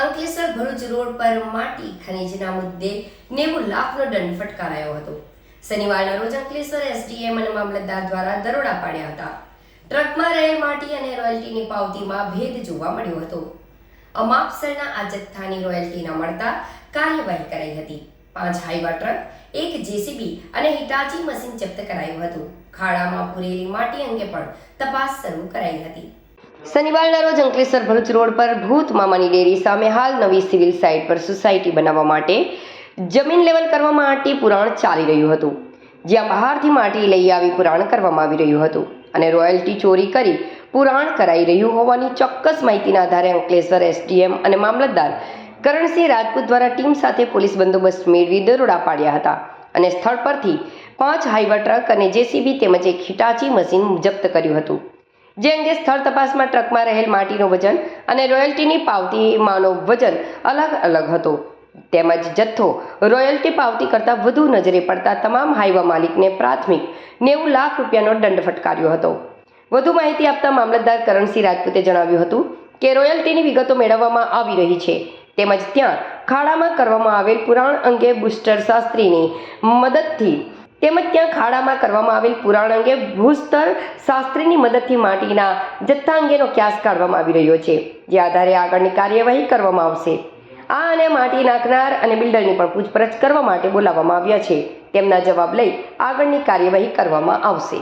Ankleshwar Bharuch road પર માટી ખનીજના મુદ્દે નેવું લાખનો દંડ ફટકારાયો હતો. શનિવારના રોજ અંકલેશ્વર એસડીએમ અને મામલતદાર દ્વારા દરોડા પાડ્યા હતા. ટ્રકમાં રહેલ માટી અને રોયલ્ટીની પાવતીમાં ભેદ જોવા મળ્યો હતો. અમાપસરના આ જથ્થાની રોયલ્ટી ન મળતા કાર્યવાહી કરાઈ હતી. પાંચ હાઈવા ટ્રક, એક જેસીબી અને હિટાચી મશીન જપ્ત કરાયું હતું. ખાડામાં પૂરેલી માટી અંગે પણ તપાસ શરૂ કરાઈ હતી. શનિવારના રોજ અંકલેશ્વર ભરૂચ રોડ પર ભૂત મામાની ડેરી સામે હાલ નવી સિવિલ સાઇટ પર સોસાયટી બનાવવા માટે જમીન લેવલ કરવા માટે પુરાણ ચાલી રહ્યું હતું. જ્યાં બહારથી માટી લઈ આવી પુરાણ કરવામાં આવી રહ્યું હતું અને રોયલ્ટી ચોરી કરી પુરાણ કરાઈ રહ્યું હોવાની ચોક્કસ માહિતીના આધારે અંકલેશ્વર એસડીએમ અને મામલતદાર કરણસિંહ રાજપૂત દ્વારા ટીમ સાથે પોલીસ બંદોબસ્ત મેળવી દરોડા પાડ્યા હતા અને સ્થળ પરથી પાંચ હાઈવા ટ્રક અને જેસીબી તેમજ એક હિટાચી મશીન જપ્ત કર્યું હતું. જે અંગે સ્થળ તપાસમાં ટ્રકમાં રહેલ માટીનું વજન અને રોયલ્ટીની પાવતીમાંનો વજન અલગ અલગ હતો. તેમજ જથ્થો રોયલ્ટી પાવતી કરતાં વધુ નજરે પડતા તમામ હાઈવા માલિકને પ્રાથમિક નેવું લાખ રૂપિયાનો દંડ ફટકાર્યો હતો. વધુ માહિતી આપતા મામલતદાર કરણસિંહ રાજપૂતે જણાવ્યું હતું કે રોયલ્ટીની વિગતો મેળવવામાં આવી રહી છે. તેમજ ત્યાં ખાડામાં કરવામાં આવેલ પુરાણ અંગે બુસ્ટર શાસ્ત્રીની મદદથી તેમજ ત્યાં ખાડામાં કરવામાં આવેલ પુરાણ અંગે ભૂસ્તર શાસ્ત્રીની મદદથી માટીના જથ્થા અંગેનો ક્યાસ કાઢવામાં આવી રહ્યો છે, જે આધારે આગળની કાર્યવાહી કરવામાં આવશે. આ અને માટી નાખનાર અને બિલ્ડરની પણ પૂછપરછ કરવા માટે બોલાવવામાં આવ્યા છે. તેમના જવાબ લઈ આગળની કાર્યવાહી કરવામાં આવશે.